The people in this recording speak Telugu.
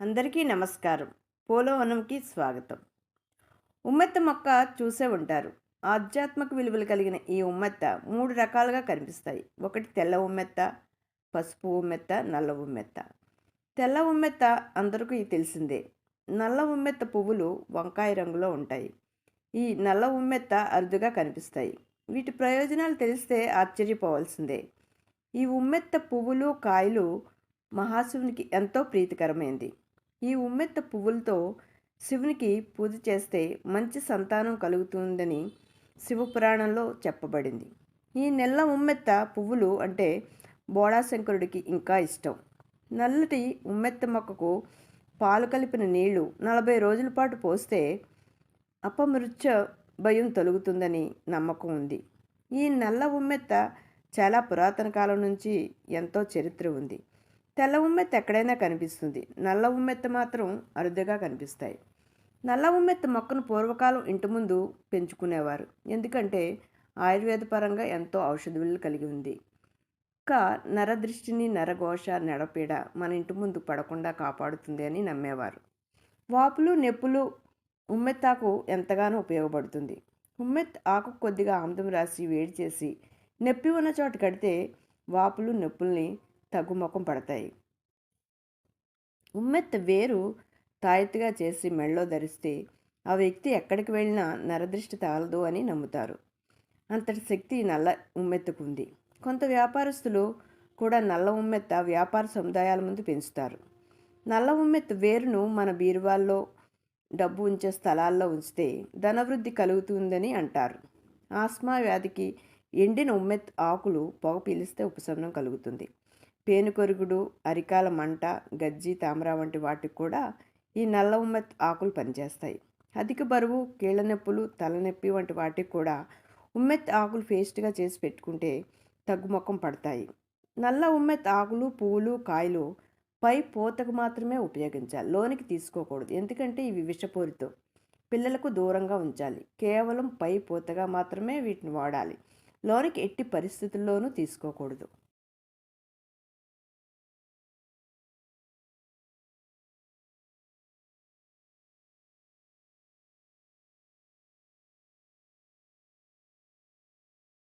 అందరికీ నమస్కారం. పోలవనంకి స్వాగతం. ఉమ్మెత్త మొక్క చూసే ఉంటారు. ఆధ్యాత్మిక విలువలు కలిగిన ఈ ఉమ్మెత్త మూడు రకాలుగా కనిపిస్తాయి. ఒకటి తెల్ల ఉమ్మెత్త పసుపు ఉమ్మెత్త నల్ల ఉమ్మెత్త. తెల్ల ఉమ్మెత్త అందరికీ తెలిసిందే. నల్ల ఉమ్మెత్త పువ్వులు వంకాయ రంగులో ఉంటాయి. ఈ నల్ల ఉమ్మెత్త అరుదుగా కనిపిస్తాయి. వీటి ప్రయోజనాలు తెలిస్తే ఆశ్చర్యపోవాల్సిందే. ఈ ఉమ్మెత్త పువ్వులు కాయలు మహాశివునికి ఎంతో ప్రీతికరమైంది. ఈ ఉమ్మెత్త పువ్వులతో శివునికి పూజ చేస్తే మంచి సంతానం కలుగుతుందని శివపురాణంలో చెప్పబడింది. ఈ నెల్ల ఉమ్మెత్త పువ్వులు అంటే బోడాశంకరుడికి ఇంకా ఇష్టం. నల్లటి ఉమ్మెత్త మొక్కకు పాలు కలిపిన నీళ్ళు నలభై రోజుల పాటు పోస్తే అపమృత్య భయం తొలుగుతుందని నమ్మకం ఉంది. ఈ నల్ల ఉమ్మెత్త చాలా పురాతన కాలం నుంచి ఎంతో చరిత్ర ఉంది. తెల్ల ఉమ్మెత్త ఎక్కడైనా కనిపిస్తుంది. నల్ల ఉమ్మెత్త మాత్రం అరుదుగా కనిపిస్తాయి. నల్ల ఉమ్మెత్త మొక్కను పూర్వకాలం ఇంటి ముందు పెంచుకునేవారు. ఎందుకంటే ఆయుర్వేద పరంగా ఎంతో ఔషధ విలువలు కలిగి ఉంది. ఇంకా నరదృష్టిని నరఘోష నడపీడ మన ఇంటి ముందు పడకుండా కాపాడుతుంది అని నమ్మేవారు. వాపులు నొప్పులు ఉమ్మెత్తాకు ఎంతగానో ఉపయోగపడుతుంది. ఉమ్మెత్ ఆకు కొద్దిగా ఆముదం రాసి వేడి చేసి నొప్పి ఉన్న చోట కడితే వాపులు నొప్పుల్ని తగ్గుముఖం పడతాయి. ఉమ్మెత్త వేరు తాయెత్తుగా చేసి మెళ్ళో ధరిస్తే ఆ వ్యక్తి ఎక్కడికి వెళ్ళినా నరదృష్టి తగలదు అని నమ్ముతారు. అంతటి శక్తి నల్ల ఉమ్మెత్తుకుంది. కొంత వ్యాపారస్తులు కూడా నల్ల ఉమ్మెత్త వ్యాపార సముదాయాల ముందు పెంచుతారు. నల్ల ఉమ్మెత్త వేరును మన బీరువాల్లో డబ్బు ఉంచే స్థలాల్లో ఉంచితే ధనవృద్ధి కలుగుతుందని అంటారు. ఆస్మా వ్యాధికి ఎండిన ఉమ్మెత్ ఆకులు పొగ పీలిస్తే ఉపశమనం కలుగుతుంది. పేనుకొరుగుడు అరికాల మంట గజ్జి తామర వంటి వాటికి కూడా ఈ నల్ల ఉమ్మెత్ ఆకులు పనిచేస్తాయి. అధిక బరువు కీళ్ళ నొప్పులు తలనొప్పి వంటి వాటికి కూడా ఉమ్మెత్ ఆకులు పేస్ట్గా చేసి పెట్టుకుంటే తగ్గుముఖం పడతాయి. నల్ల ఉమ్మెత్ ఆకులు పువ్వులు కాయలు పై పూతకు మాత్రమే ఉపయోగించాలి. లోనికి తీసుకోకూడదు. ఎందుకంటే ఇవి విషపూరితో. పిల్లలకు దూరంగా ఉంచాలి. కేవలం పై పూతగా మాత్రమే వీటిని వాడాలి. లోనికి ఎట్టి పరిస్థితుల్లోనూ తీసుకోకూడదు.